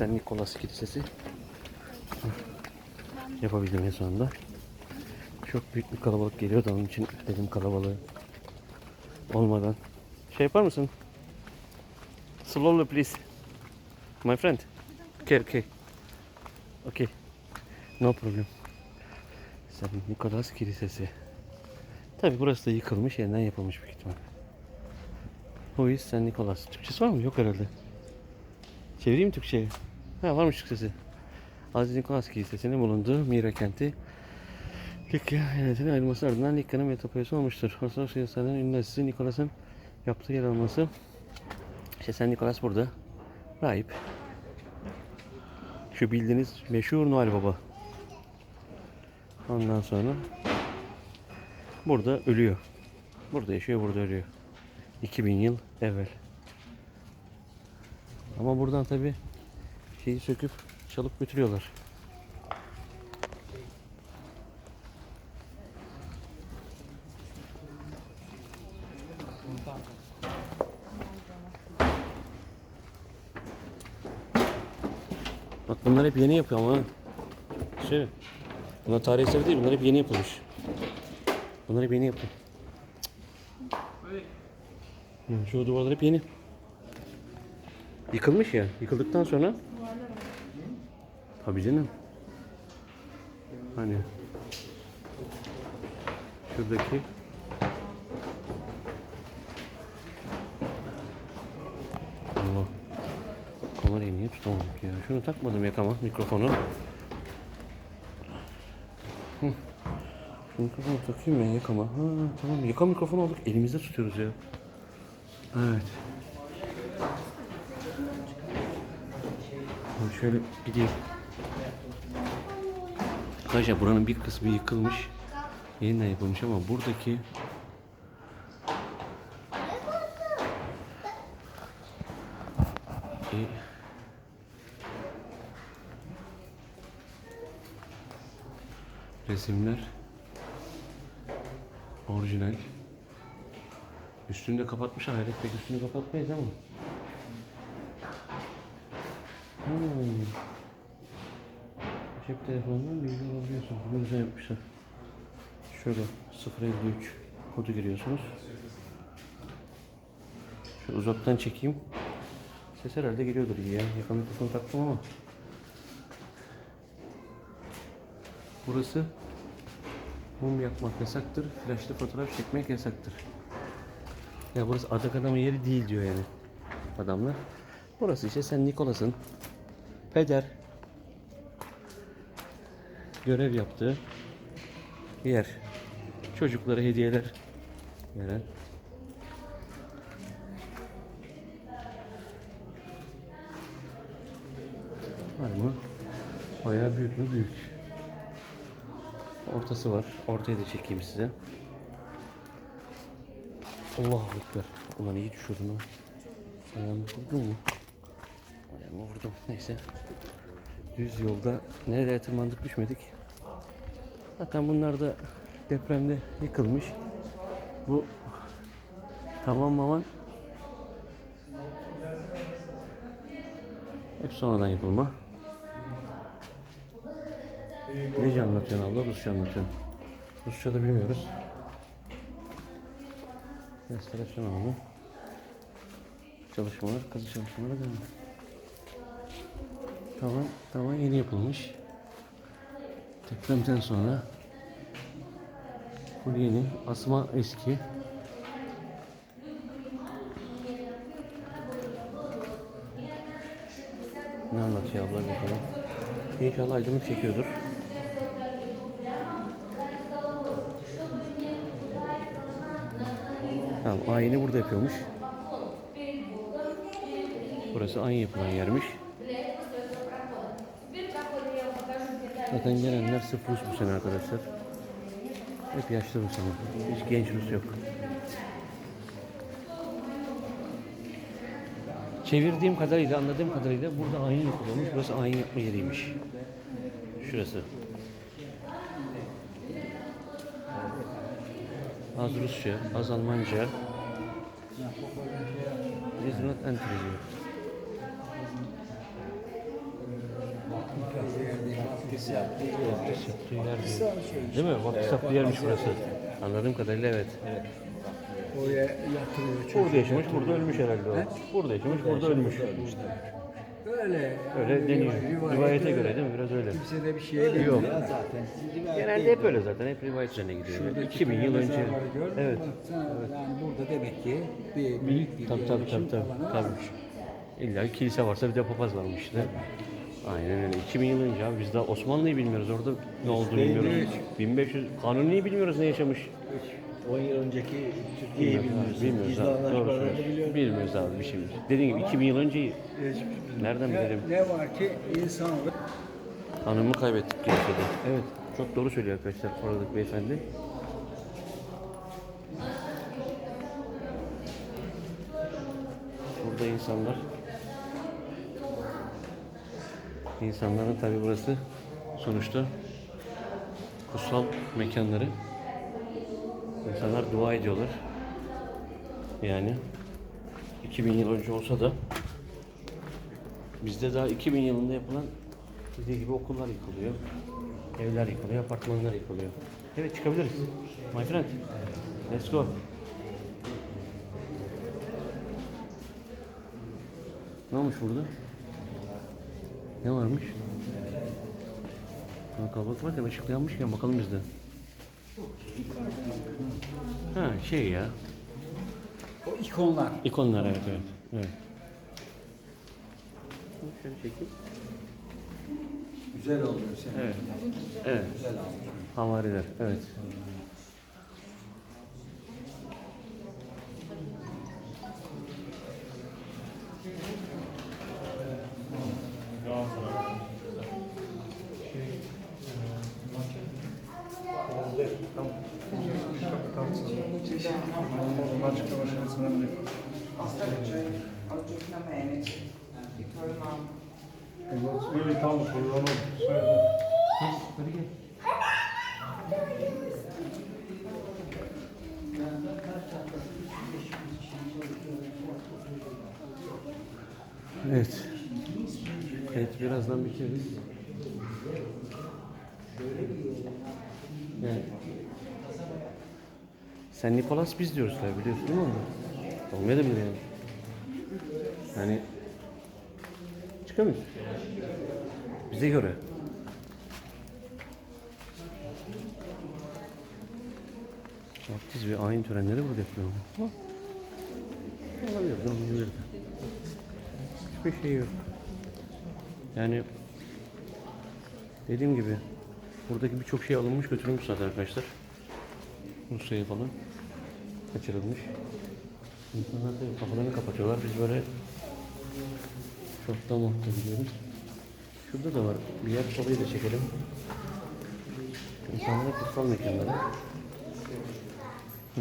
Sen Nikolas Kilisesi. Yapabildim en sonunda. Çok büyük bir kalabalık geliyordu onun için dedim kalabalığı olmadan. Şey yapar mısın? Slowly please. My friend. Okay, okay. Okay. No problem. Sen Nikolas Kilisesi. Tabi burası da yıkılmış yeniden yapılmış büyük ihtimal. Who is Sen Nikolas? Türkçesi var mı? Yok herhalde. Çevireyim Türkçe'ye? Ha varmış Türkçesi. Aziz Nikolas Kilisesi'nin bulunduğu Mira kenti Likya eyaletinin ayrılması ardından Likya'nın metropolisi olmuştur. Ortodoks Hristiyanların ünlü Aziz Nikolas'ın yaptığı yer alması. İşte Sen Nikolas burada. Rahip. Şu bildiğiniz meşhur Noel Baba. Ondan sonra burada ölüyor. Burada yaşıyor, burada ölüyor. 2000 yıl evvel. Ama buradan tabi şeyi söküp çalıp götürüyorlar. Bak bunlar hep yeni yapıyor ama. Şey, bunlar tarih eseri değil, bunlar hep yeni yapılmış. Bunlar hep yeni yapıyor. Şu duvarlar hep yeni. Yıkılmış ya. Yıkıldıktan sonra Tabii canım. Hani şuradaki Allah. Kamerayı niye tutamadım ya? Şunu takmadım yakama mikrofonu. Hı. Şu mikrofonu takayım ben yakama. Ha tamam yaka mikrofonu aldık. Elimizde tutuyoruz ya. Evet. Şöyle gideyim. Arkadaşlar buranın bir kısmı yıkılmış. Yeniden yapılmış ama buradaki E, resimler orijinal. Üstünü de kapatmışlar. Hayret pek üstünü kapatmayız ama. Hmm. Cep telefonundan bilgi alabiliyorsun. Bunu güzel yapmışlar. Şöyle 053 kodu giriyorsunuz. Şöyle uzaktan çekeyim. Ses herhalde geliyordur iyi ya. Yakın mikrofonu taktım ama. Burası mum yakmak yasaktır. Flaşlı fotoğraf çekmek yasaktır. Ya burası adak adamın yeri değil diyor yani adamlar. Burası işte sen Nikolas'ın peder görev yaptığı yer. Çocuklara hediyeler veren. Var mı? Bayağı büyük mü? Büyük. Ortası var. Ortayı da çekeyim size. Allahu Ekber. Ulan iyi düşürdüm ha. Ayağımı vurdum mu? Ayağımı vurdum. Neyse. Düz yolda nereye tırmandık düşmedik. Zaten bunlar da depremde yıkılmış. Bu tamam maman hep sonradan yapılma. Nece anlatıyorsun abla? Rusça anlatıyorsun. Rusça da bilmiyoruz. Restorasyon alanı. Çalışmalar, kazı çalışmaları devam. Tavan, tavan yeni yapılmış. Depremden sonra bu yeni, asma eski. Ne anlatıyor abla bakalım. İnşallah aydınlık çekiyordur. Tamam ayini burada yapıyormuş. Burası ayin yapılan yermiş. Zaten gelenler sırf Rus bu sene arkadaşlar. Hep yaşlı Rus ama. Hiç genç Rus yok. Çevirdiğim kadarıyla, anladığım kadarıyla burada ayin yapılıyormuş. Burası ayin yapma yeriymiş. Şurası. Az Rusça, az Almanca. Is not entry yaptığı yer. Şey. Değil mi? Vakti saptığı yermiş burası. Anladığım kadarıyla evet. Oraya yatırıyor çünkü. Burada yaşamış, burada ölmüş herhalde o. Burada yaşamış, burada ölmüş. Öyle. Öyle deniyor. Rivayet Rivayete göre değil mi? Biraz öyle. Kimse de bir şey. Yok. ya zaten. Genelde değil. hep öyle zaten. Hep rivayet üzerine gidiyor. Şuradaki 2000 yıl önce. Evet. Yani burada demek ki bir büyük bir Tabii tabii yerleşim tabii. tabii. İlla ki kilise varsa bir de papaz varmış işte. Aynen öyle. 2000 yıl önce abi biz daha Osmanlı'yı bilmiyoruz. Orada ne olduğunu bilmiyoruz. 1500 Kanuni'yi bilmiyoruz ne yaşamış. 10 yıl önceki Türkiye'yi bilmiyoruz. Bilmiyoruz Gizli abi. Doğru anlaşmaları söylüyorsun. biliyoruz. Bilmiyoruz abi bir şey bilmiyoruz. Dediğim gibi 2000 yıl önceyi nereden Ne, bilelim? ne var ki insanlık Hanımı kaybettik kilisede. Evet. Çok doğru söylüyor arkadaşlar oradaki beyefendi. Burada insanlar insanların tabi burası sonuçta kutsal mekanları. İnsanlar dua ediyorlar. Yani 2000 yıl önce olsa da bizde daha 2000 yılında yapılan dediği gibi okullar yıkılıyor. Evler yıkılıyor, apartmanlar yıkılıyor. Evet çıkabiliriz. My friend. Let's go. Ne olmuş burada? Ne varmış? Ha, kalabalık varken ışıklı yanmışken bakalım biz de. Ha şey ya. o ikonlar. İkonlar evet evet. evet. Şöyle çekeyim. Güzel oluyor senin. Evet. Evet. Güzel olmuş. Havariler. Evet. Aggiornamenti. Ritorno Evet. Evet birazdan bitiririz. Yani sen Nikolas biz diyoruz tabii biliyorsun değil mi onu? Olmayabilir yani. Yani çıkamıyoruz. Bize göre. Vaftiz ve ayin törenleri burada yapılıyor. Olabilir, olmayabilir de. Hiçbir şey yok. Yani dediğim gibi buradaki birçok şey alınmış götürülmüş zaten arkadaşlar. Rusya'ya falan kaçırılmış. İnsanlar tabii kafalarını kapatıyorlar. Biz böyle şorttan mahta gidiyoruz. Şurada da var. Bir yer sobayı da çekelim. İnsanlara kutsal mekanları. Hı.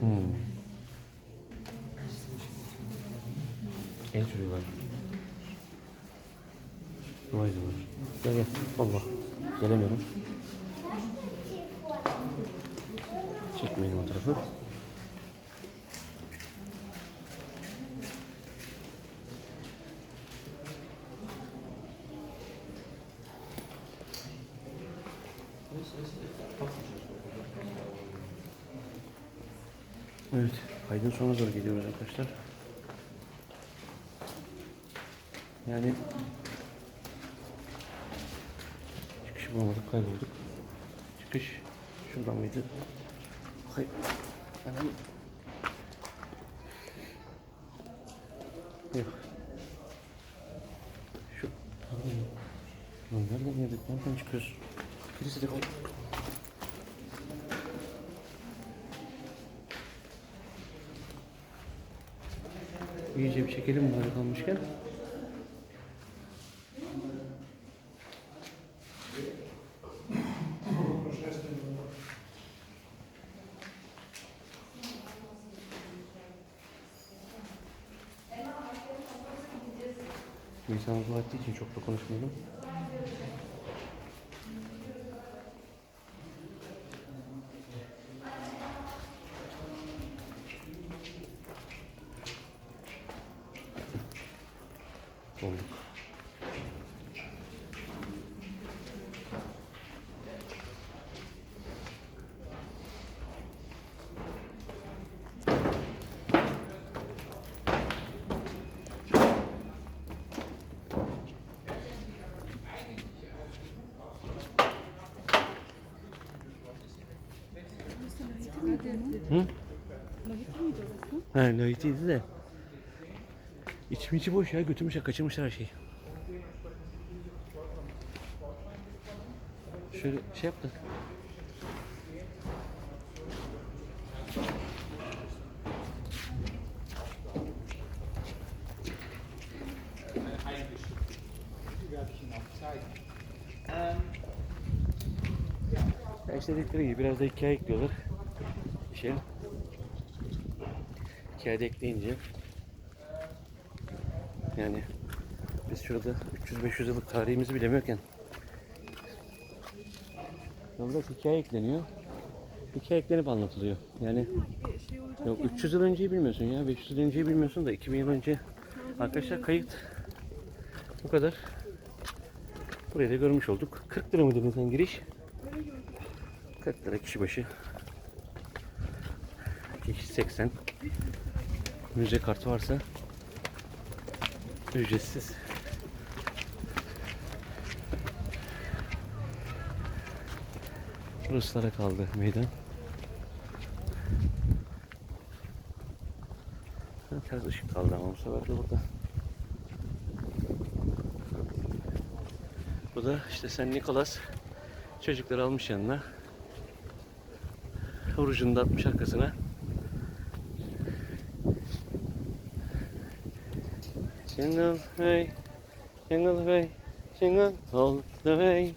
Hmm. El sürüyorlar. Dua ediyorlar. Gel gel. Allah. Gelemiyorum. Çekmeyin o tarafı. Evet, kaydın sonuna doğru geliyoruz arkadaşlar. Yani çıkış bulamadık, kaybolduk. Çıkış şuradan mıydı? Hay, anam. Yok. Şu, Lan nereden geldik, nereden çıkıyoruz? Birisi de kay... İyice bir çekelim bari kalmışken. İnsan dua ettiği için çok da konuşmayalım. Ha, lahitiydi de. İçim içi boş ya götürmüşler kaçırmışlar her şeyi. Şöyle şey yaptık. Ya işte dedikleri gibi biraz da hikaye ekliyorlar. Şey. Hikayede ekleyince yani biz şurada 300-500 yıllık tarihimizi bilemiyorken Burada hikaye ekleniyor. Hikaye eklenip anlatılıyor. Yani yok 300 yıl önceyi bilmiyorsun ya 500 yıl önceyi bilmiyorsun da 2000 yıl önce arkadaşlar kayıt bu kadar. Burayı da görmüş olduk. 40 lira mı dedin sen giriş? 40 lira kişi başı. Kişi 80. Müze kartı varsa ücretsiz. Ruslara kaldı meydan. Ters ışık kaldı ama bu sefer de burada. Bu da işte Sen Nikolas çocukları almış yanına. Orucunu da atmış arkasına. Jingle way, jingle way, jingle all the way.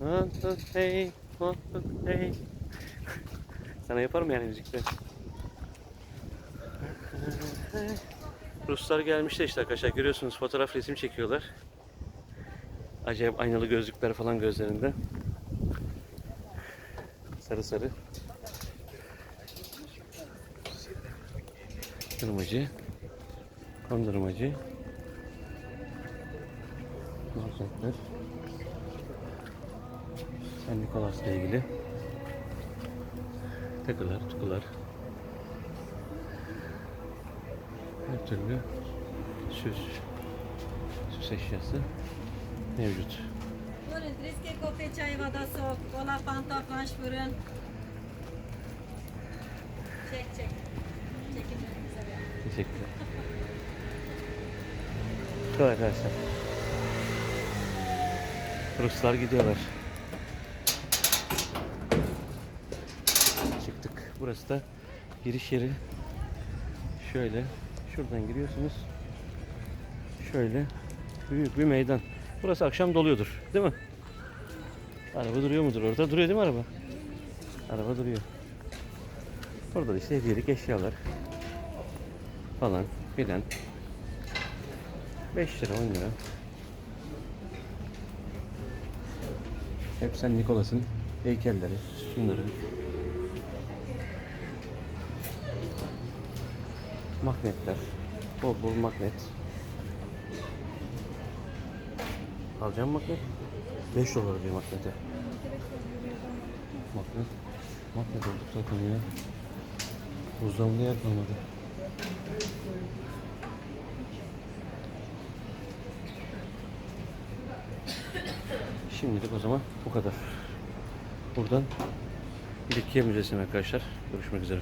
All the way, all the way. Sana yaparım yani müzikte. Ruslar gelmişler işte arkadaşlar görüyorsunuz fotoğraf resim çekiyorlar. Acayip aynalı gözlükler falan gözlerinde. Sarı sarı. Kırmacı. Kondurmacı. Marketler. Sen Nikolas'la ilgili. Takılar, tukular. Her türlü süs, süs eşyası mevcut. Buyurun, riske kofe çay vada soğuk, kola fanta flash fırın. Çek çek. Çekimlerimize. Teşekkürler. Kolay arkadaşlar. Ruslar gidiyorlar. Çıktık. Burası da giriş yeri. Şöyle. Şuradan giriyorsunuz. Şöyle. Büyük bir meydan. Burası akşam doluyordur. Değil mi? Araba duruyor mudur orada? Duruyor değil mi araba? Araba duruyor. Orada da işte hediyelik eşyalar falan filan. 5 lira 10 lira. Hep Sen Nikolas'ın heykelleri, şunları. Magnetler. Bol bol magnet. Alacağım magnet. 5 dolar bir magnete. Magnet. Magnet olduk zaten ya. Buzdolabında yer kalmadı. Şimdilik o zaman bu kadar. Buradan Likya Müzesi'ne arkadaşlar. Görüşmek üzere.